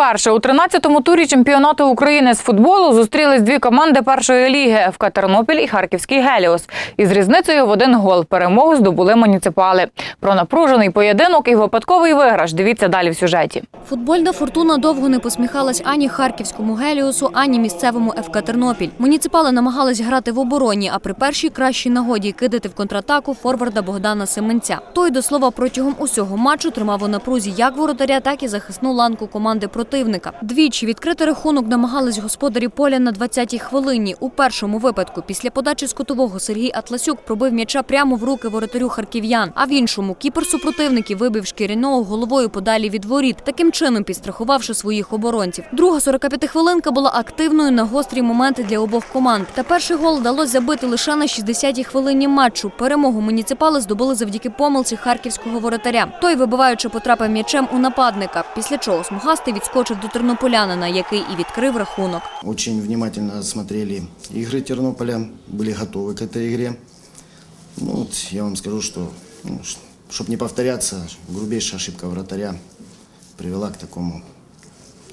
Вперше у 13-му турі чемпіонату України з футболу зустрілись дві команди першої ліги ФК Тернопіль і Харківський Геліос. Із різницею в один гол перемогу здобули муніципали. Про напружений поєдинок і випадковий виграш. Дивіться далі в сюжеті. Футбольна фортуна довго не посміхалась ані харківському Геліусу, ані місцевому ФК Тернопіль. Муніципали намагались грати в обороні, а при першій кращій нагоді кидати в контратаку форварда Богдана Семенця. Той, до слова, протягом усього матчу тримав у напрузі як воротаря, так і захисну ланку команди противника. Двічі відкрити рахунок намагались господарі поля на 20-й хвилині. У першому випадку після подачі з кутового Сергій Атласюк пробив м'яча прямо в руки воротарю харків'ян. А в іншому кіпер супротивників вибив шкіряного головою подалі від воріт, таким чином підстрахувавши своїх оборонців. Друга 45 хвилинка була активною на гострі моменти для обох команд. Та перший гол вдалося забити лише на 60-й хвилині матчу. Перемогу муніципали здобули завдяки помилці харківського воротаря. Той, вибиваючи, потрапив м'ячем у нападника. Після чого смугастий відскочив до тернополянина, який і відкрив рахунок. Очень внимательно смотрели игры Тернополя, были готовы к этой игре. Ну, вот я вам скажу, что, чтобы не повторяться, грубейшая ошибка вратаря привела к такому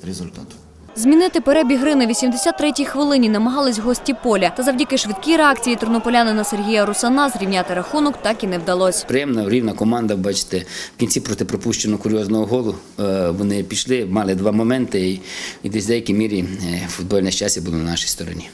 результату. Змінити перебіг гри на 83-й хвилині намагались гості поля. Та завдяки швидкій реакції тернополянина Сергія Русана зрівняти рахунок так і не вдалося. Приємна, рівна команда. Бачите, в кінці проти пропущеного курйозного голу е, вони пішли, мали два моменти, і, десь в деякій мірі е, футбольне щастя було на нашій стороні.